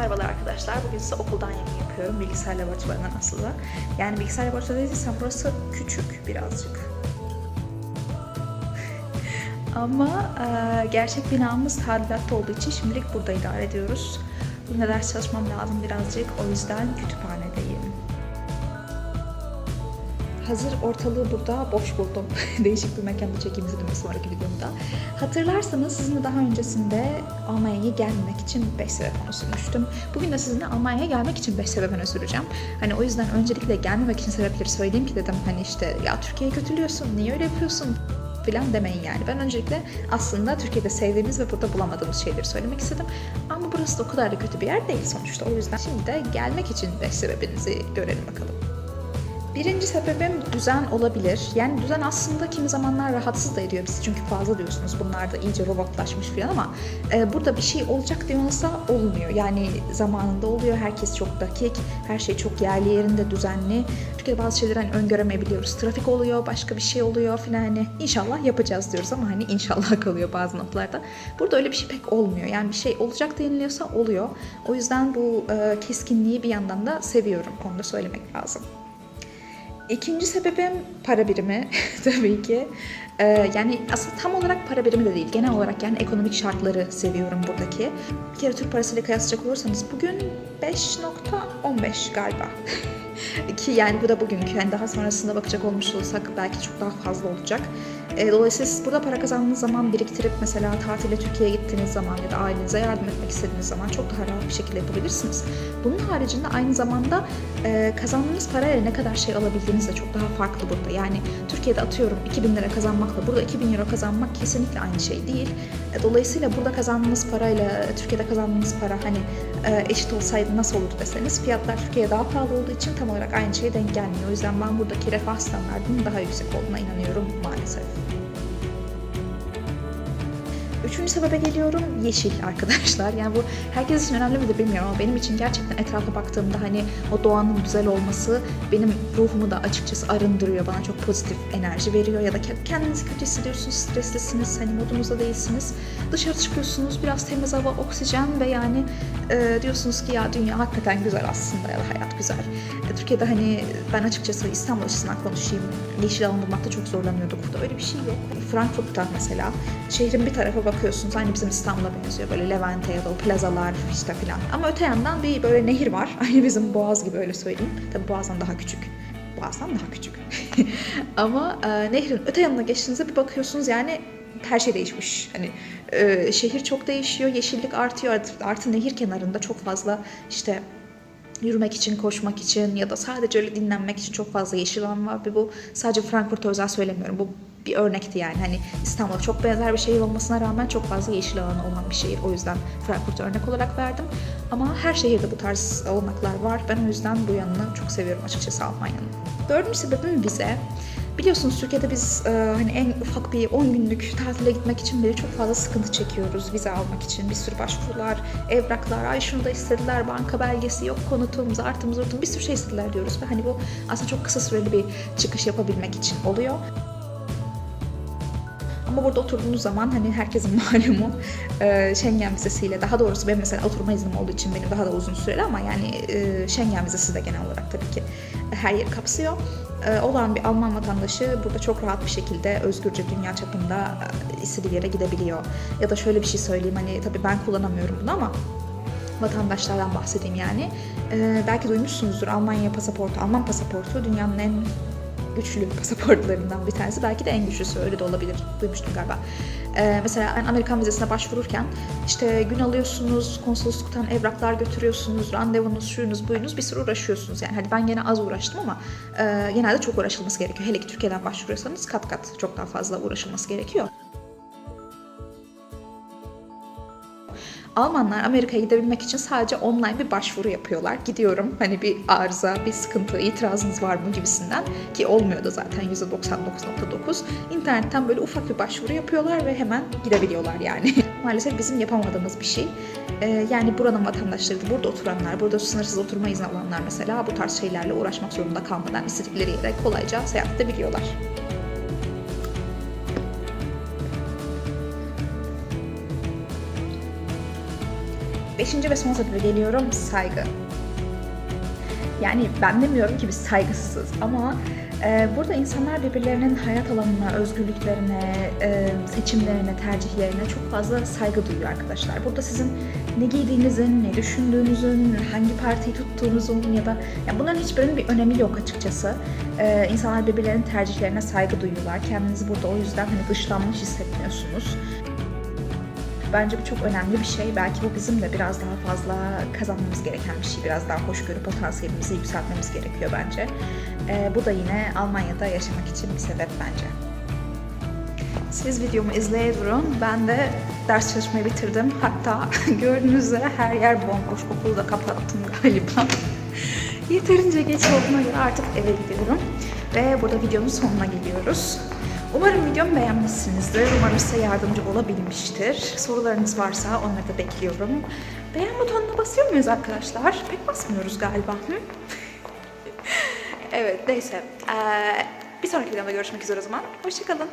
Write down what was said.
Merhabalar arkadaşlar. Bugün size okuldan yayın yapıyorum. Bilgisayar laboratuvarından aslında. Yani bilgisayar laboratuvarı dediysem burası küçük birazcık. Ama e, gerçek binamız tadilatta olduğu için şimdilik burada idare ediyoruz. Bugün de ders çalışmam lazım birazcık. O yüzden kütüphanedeyim. Hazır ortalığı burada boş buldum. Değişik bir mekanda çekeyim istedim bir sonraki videomda. Hatırlarsanız sizinle daha öncesinde Almanya'ya gelmemek için 5 sebep öne. Bugün de sizinle Almanya'ya gelmek için 5 sebep öne süreceğim. Hani o yüzden öncelikle gelmemek için sebepleri söyleyeyim ki dedim hani işte ya Türkiye'ye kötülüyorsun, niye öyle yapıyorsun falan demeyin yani. Ben öncelikle aslında Türkiye'de sevdiğimiz ve burada bulamadığımız şeyleri söylemek istedim. Ama burası da o kadar da kötü bir yer değil sonuçta. O yüzden şimdi de gelmek için 5 sebebinizi görelim bakalım. Birinci sebebim düzen olabilir. Yani düzen aslında kimi zamanlar rahatsız da ediyor bizi. Çünkü fazla diyorsunuz bunlar da iyice robotlaşmış falan ama e, burada bir şey olacak diyorsa olmuyor. Yani zamanında oluyor. Herkes çok dakik. Her şey çok yerli yerinde düzenli. Türkiye'de bazı şeyleri hani öngöremeyebiliyoruz. Trafik oluyor, başka bir şey oluyor falan hani inşallah yapacağız diyoruz ama hani inşallah kalıyor bazı noktalarda. Burada öyle bir şey pek olmuyor. Yani bir şey olacak deniliyorsa oluyor. O yüzden bu e, keskinliği bir yandan da seviyorum. Onu da söylemek lazım. İkinci sebebim para birimi tabii ki. Ee, yani aslında tam olarak para birimi de değil. Genel olarak yani ekonomik şartları seviyorum buradaki. Bir kere Türk parasıyla kıyaslayacak olursanız bugün 5.15 galiba. Ki yani bu da bugünkü. Yani daha sonrasında bakacak olmuş olsak belki çok daha fazla olacak. E, dolayısıyla siz burada para kazandığınız zaman biriktirip mesela tatile Türkiye'ye gittiğiniz zaman ya da ailenize yardım etmek istediğiniz zaman çok daha rahat bir şekilde yapabilirsiniz. Bunun haricinde aynı zamanda e, kazandığınız parayla ne kadar şey alabildiğiniz de çok daha farklı burada. Yani Türkiye'de atıyorum 2000 lira kazanmakla burada 2000 euro kazanmak kesinlikle aynı şey değil. E, dolayısıyla burada kazandığınız parayla Türkiye'de kazandığınız para hani e, eşit olsaydı nasıl olurdu deseniz fiyatlar Türkiye'de daha pahalı olduğu için tam olarak aynı şeye denk gelmiyor. O yüzden ben buradaki refah standartının daha yüksek olduğuna inanıyorum maalesef. Üçüncü sebebe geliyorum yeşil arkadaşlar. Yani bu herkes için önemli midir bilmiyorum ama benim için gerçekten etrafa baktığımda hani o doğanın güzel olması benim ruhumu da açıkçası arındırıyor. Bana çok pozitif enerji veriyor ya da kendinizi kötü hissediyorsunuz, streslisiniz, hani modunuzda değilsiniz. Dışarı çıkıyorsunuz, biraz temiz hava, oksijen ve yani e, diyorsunuz ki ya dünya hakikaten güzel aslında ya da hayat güzel. E, Türkiye'de hani ben açıkçası İstanbul açısından konuşayım. Yeşil alan bulmakta çok zorlanıyorduk. Burada öyle bir şey yok. Frankfurt'ta mesela şehrin bir tarafa bakıyorsunuz aynı bizim İstanbul'a benziyor böyle Levent'e ya da o plazalar işte filan. Ama öte yandan bir böyle nehir var. Aynı bizim Boğaz gibi öyle söyleyeyim. Tabii Boğaz'dan daha küçük. Boğaz'dan daha küçük. Ama e, nehrin öte yanına geçtiğinizde bir bakıyorsunuz yani her şey değişmiş. Hani e, şehir çok değişiyor, yeşillik artıyor. Artı, artı nehir kenarında çok fazla işte yürümek için, koşmak için ya da sadece öyle dinlenmek için çok fazla yeşil alan var ve bu sadece Frankfurt'a özel söylemiyorum. Bu bir örnekti yani. Hani İstanbul'a çok benzer bir şehir olmasına rağmen çok fazla yeşil alanı olan bir şehir. O yüzden Frankfurt'u örnek olarak verdim. Ama her şehirde bu tarz olanaklar var. Ben o yüzden bu yanını çok seviyorum açıkçası Almanya'nın. Dördüncü sebebim vize. Biliyorsunuz Türkiye'de biz e, hani en ufak bir 10 günlük tatile gitmek için bile çok fazla sıkıntı çekiyoruz vize almak için. Bir sürü başvurular, evraklar, ay şunu da istediler, banka belgesi, yok konutum, zartım, zurtum bir sürü şey istediler diyoruz. Ve hani bu aslında çok kısa süreli bir çıkış yapabilmek için oluyor. Ama burada oturduğunuz zaman hani herkesin malumu e, Schengen vizesiyle daha doğrusu benim mesela oturma iznim olduğu için benim daha da uzun süreli ama yani e, Schengen vizesi de genel olarak tabii ki her yeri kapsıyor. E, olan bir Alman vatandaşı burada çok rahat bir şekilde özgürce dünya çapında e, istediği yere gidebiliyor. Ya da şöyle bir şey söyleyeyim hani tabii ben kullanamıyorum bunu ama vatandaşlardan bahsedeyim yani. E, belki duymuşsunuzdur Almanya pasaportu, Alman pasaportu dünyanın en güçlü pasaportlarından bir tanesi. Belki de en güçlüsü öyle de olabilir. Duymuştum galiba. Ee, mesela ben Amerikan vizesine başvururken işte gün alıyorsunuz, konsolosluktan evraklar götürüyorsunuz, randevunuz, şuyunuz, buyunuz bir sürü uğraşıyorsunuz. Yani hadi ben gene az uğraştım ama e, genelde çok uğraşılması gerekiyor. Hele ki Türkiye'den başvuruyorsanız kat kat çok daha fazla uğraşılması gerekiyor. Almanlar Amerika'ya gidebilmek için sadece online bir başvuru yapıyorlar. Gidiyorum hani bir arıza, bir sıkıntı, itirazınız var mı gibisinden ki olmuyor da zaten %99.9. İnternetten böyle ufak bir başvuru yapıyorlar ve hemen gidebiliyorlar yani. Maalesef bizim yapamadığımız bir şey. Ee, yani buranın vatandaşları, burada oturanlar, burada sınırsız oturma izni alanlar mesela bu tarz şeylerle uğraşmak zorunda kalmadan istedikleri yere kolayca seyahat edebiliyorlar. Beşinci ve son sebebe geliyorum saygı. Yani ben demiyorum ki biz saygısızız ama e, burada insanlar birbirlerinin hayat alanına, özgürlüklerine, e, seçimlerine, tercihlerine çok fazla saygı duyuyor arkadaşlar. Burada sizin ne giydiğinizin, ne düşündüğünüzün, hangi partiyi tuttuğunuzun ya da ya bunların hiçbirinin bir önemi yok açıkçası. E, insanlar birbirlerinin tercihlerine saygı duyuyorlar. Kendinizi burada o yüzden hani dışlanmış hissetmiyorsunuz. Bence bu çok önemli bir şey. Belki bu bizim de biraz daha fazla kazanmamız gereken bir şey. Biraz daha hoşgörü potansiyelimizi yükseltmemiz gerekiyor bence. Ee, bu da yine Almanya'da yaşamak için bir sebep bence. Siz videomu izleye durun. Ben de ders çalışmayı bitirdim. Hatta gördüğünüz üzere her yer bomboş. Okulu da kapattım galiba. Yeterince geç olduğuna göre artık eve gidiyorum. Ve burada videonun sonuna geliyoruz. Umarım videomu beğenmişsinizdir. Umarım size yardımcı olabilmiştir. Sorularınız varsa onları da bekliyorum. Beğen butonuna basıyor muyuz arkadaşlar? Pek basmıyoruz galiba. Evet neyse. Ee, bir sonraki videomda görüşmek üzere o zaman. Hoşçakalın.